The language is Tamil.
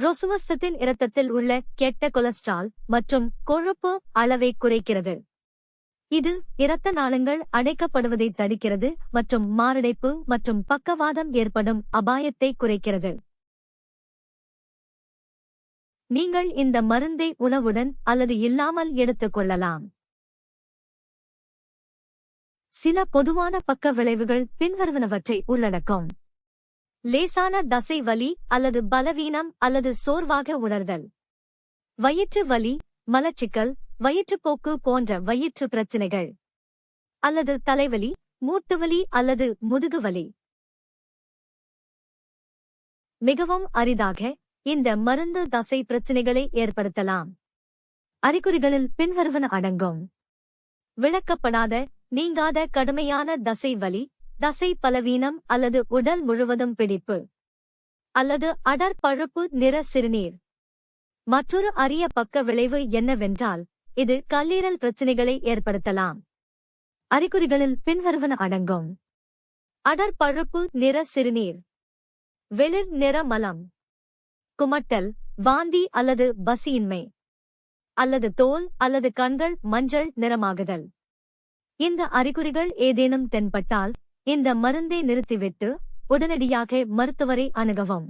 ரொசுவசத்தின் இரத்தத்தில் உள்ள கெட்ட கொலஸ்ட்ரால் மற்றும் கொழுப்பு அளவை குறைக்கிறது. இது இரத்த நாளங்கள் அடைக்கப்படுவதை தடுக்கிறது மற்றும் மாரடைப்பு மற்றும் பக்கவாதம் ஏற்படும் அபாயத்தை குறைக்கிறது. நீங்கள் இந்த மருந்தை உணவுடன் அல்லது இல்லாமல் எடுத்துக் கொள்ளலாம். சில பொதுவான பக்க விளைவுகள் பின்வருவனவற்றை உள்ளடக்கும். லேசான தசை வலி அல்லது பலவீனம் அல்லது சோர்வாக உணர்தல். வயிற்று வலி மலச்சிக்கல் வயிற்றுப்போக்கு போன்ற வயிற்று பிரச்சினைகள். அல்லது தலைவலி மூட்டுவலி அல்லது முதுகுவலி மிகவும் அரிதாக இந்த மருந்து தசை பிரச்சினைகளை ஏற்படுத்தலாம். அறிகுறிகளில் பின்வருவன அடங்கும். விளக்கப்படாத நீங்காத கடுமையான தசை வலி தசை பலவீனம் அல்லது உடல் முழுவதும் பிடிப்பு அல்லது அடர் பழுப்பு நிற சிறுநீர். மற்றொரு அரிய பக்க விளைவு என்னவென்றால் இது கல்லீரல் பிரச்சினைகளை ஏற்படுத்தலாம். அறிகுறிகளில் பின்வருவன அடங்கும். அடர் பழுப்பு நிற சிறுநீர். வெளிர் நிற மலம். குமட்டல் வாந்தி அல்லது பசியின்மை. அல்லது தோல் அல்லது கண்கள் மஞ்சள் நிறமாகுதல். இந்த அறிகுறிகள் ஏதேனும் தென்பட்டால் இந்த மருந்தை நிறுத்திவிட்டு உடனடியாக மருத்துவரை அணுகவும்.